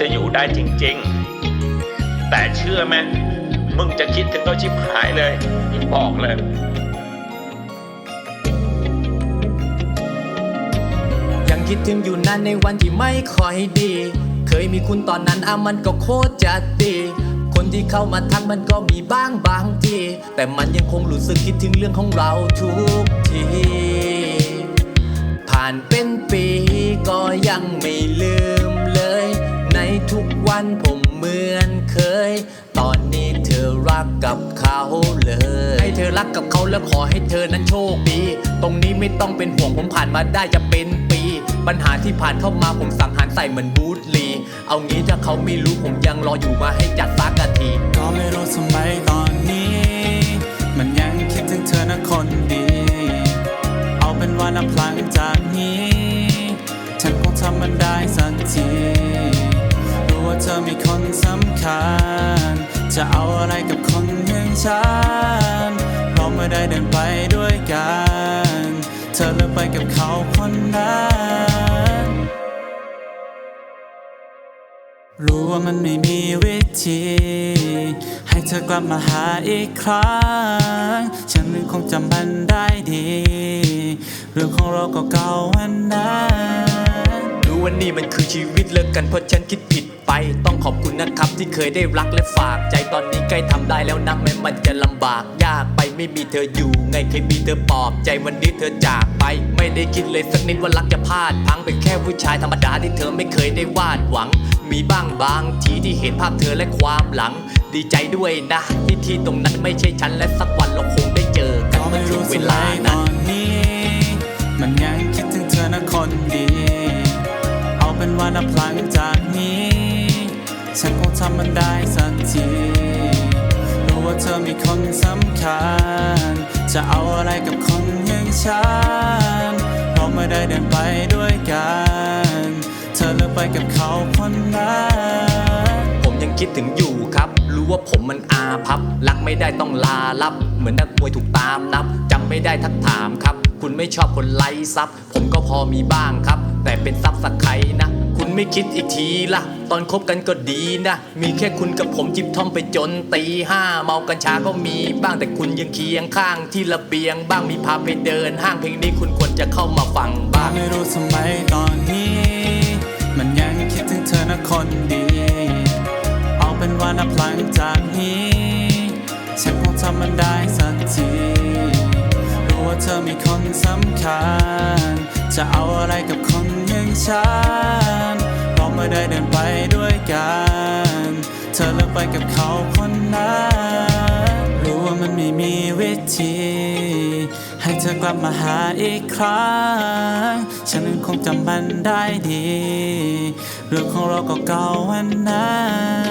จะอยู่ได้จริง ๆ แต่เชื่อไหมมึงจะคิดถึงเขาชิบหายเลยบอกเลยยังคิดถึงอยู่นานในวันที่ไม่ค่อยดี เคยมีคุณตอนนั้นอามันก็โคตรจะดีคนที่เข้ามาทักมันก็มีบ้างบางที แต่มันยังคงรู้สึกคิดถึงเรื่องของเราทุกที ผ่านเป็นปีก็ยังไม่ลืม ทุกวันผมเหมือนเคย ตอนนี้เธอรักกับเขาเลย ให้เธอรักกับเขาแล้วขอให้เธอนั้นโชคดี ตรงนี้ไม่ต้องเป็นห่วงผมผ่านมาได้จะเป็นปี ปัญหาที่ผ่านเข้ามาผมสั่งหารใส่เหมือนบูธลี เอางี้ถ้าเขาไม่รู้ผมยังรออยู่มาให้จัดสักทีก็ไม่รู้ทำไมตอนนี้ มันยังคิดถึงเธอนะคนดี เอาเป็นว่านับพลังจากนี้ ฉันคงทำมันได้ คัญจะเอาอะไรกับคนอย่างฉันเราไม่ได้เดินไปด้วยกัน เธอเลือกไปกับเขาคนนั้นรู้ว่ามันไม่มีวิธี ให้เธอกลับมาหาอีกครั้ง ฉันคงจำมันได้ดี เรื่องของเราก็เก่าวันนั้น ว่านี่มันคือชีวิตเลิกกันเพราะฉันคิดผิดไป ต้องขอบคุณนะครับที่เคยได้รักและฝากใจตอนนี้ใกล้ทำได้แล้วนะแม้มันจะลำบากยากไปไม่มีเธออยู่ ไงเคยมีเธอปลอบใจวันนี้เธอจากไป ไม่ได้คิดเลยสักนิดว่ารักจะพลาดพังเป็นแค่ผู้ชายธรรมดาที่เธอไม่เคยได้วาดหวัง มีบ้างบางทีที่เห็นภาพเธอและความหลัง ดีใจด้วยนะ ที่ที่ตรงนั้นไม่ใช่ฉันและสักวันเราคงได้เจอกันก็เมื่ไม่อถึรู้งเวลาตนั้นอนนี้มันยัง ว่านับพลังจากนี้ ฉันคงทำมันได้สักทีรู้ว่าเธอมีคนสำคัญ จะเอาอะไรกับคนอย่างฉันเราไม่ได้เดินไปด้วยกัน เธอเลือกไปกับเขาคนนั้นผมยังคิดถึงอยู่ครับ รู้ว่าผมมันอาพับ รักไม่ได้ต้องลาลับ เหมือนนักมวยถูกตามนับจำไม่ได้ทักถามครับ คุณไม่ชอบคนไล่ซับผมก็พอมีบ้างครับ แต่เป็นซับสักไขนะ คุณไม่คิดอีกทีละตอนคบกันก็ดีนะ มีแค่คุณกับผมจิบท่อมไปจนตีห้าเมากัญชาก็มีบ้างแต่คุณยังเคียงข้างที่ระเบียง บ้างมีพาไปเดิน ห้างเพลงนี้คุณควรจะเข้ามาฟังบ้างไม่รู้ทำไมตอนนี้ มันยังคิดถึงเธอนะคนดี เอาเป็นว่านับพลังจากนี้ฉันคงทำมันได้สักทีรู้ว่าเธอมีคนสำคัญ จะเอาอะไรกับคนอย่างฉันเรา ไม่ได้เดินไปด้วยกัน เธอเลิกไปกับเขาคนนั้นรู้ว่ามันไม่มีวิธี ให้เธอกลับมาหาอีกครั้ง ฉันนั้นคงจำมันได้ดี เรื่องของเราก็เก่าวันนั้น